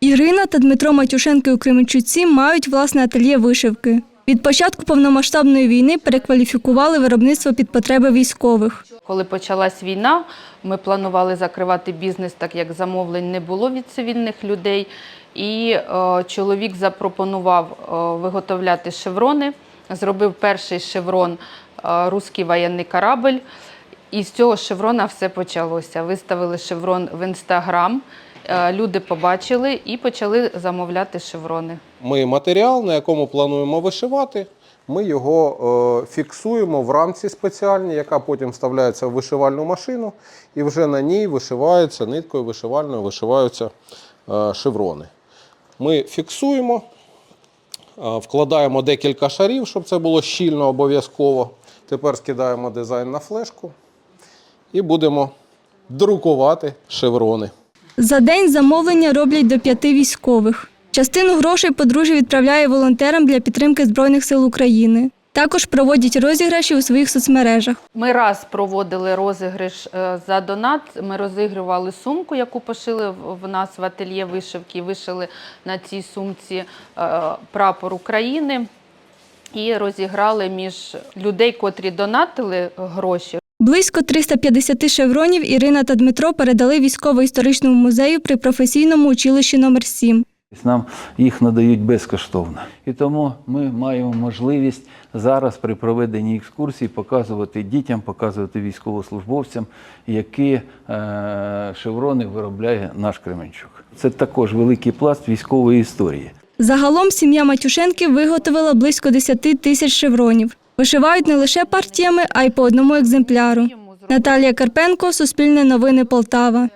Ірина та Дмитро Матюшенки у Кременчуці мають власне ательє вишивки. Від початку повномасштабної війни перекваліфікували виробництво під потреби військових. Коли почалась війна, ми планували закривати бізнес, так як замовлень не було від цивільних людей. І е, чоловік запропонував е, виготовляти шеврони. Зробив перший шеврон е, Руський воєнний корабль. І з цього шеврона все почалося. Виставили шеврон в інстаграм. Е, Люди побачили і почали замовляти шеврони. Ми матеріал, на якому плануємо вишивати, ми його е, фіксуємо в рамці спеціальній, яка потім вставляється в вишивальну машину, і вже на ній вишиваються ниткою вишивальною, вишиваються е, шеврони. Ми фіксуємо, е, вкладаємо декілька шарів, щоб це було щільно обов'язково. Тепер скидаємо дизайн на флешку і будемо друкувати шеврони. За день замовлення роблять до п'яти військових. Частину грошей подружжя відправляє волонтерам для підтримки Збройних сил України. Також проводять розіграші у своїх соцмережах. Ми раз проводили розіграш е, за донат. Ми розігрували сумку, яку пошили в- нас в ательє вишивки. Вишили на цій сумці е, прапор України і розіграли між людей, котрі донатили гроші. Близько 350 шевронів Ірина та Дмитро передали військово-історичному музею при професійному училищі номер 7 Нам їх надають безкоштовно. І тому ми маємо можливість зараз при проведенні екскурсій показувати дітям, показувати військовослужбовцям, які е, шеврони виробляє наш Кременчук. Це також великий пласт військової історії. Загалом сім'я Матюшенків виготовила близько 10 тисяч шевронів. Вишивають не лише партіями, а й по одному екземпляру. Наталія Карпенко, Суспільне новини Полтава.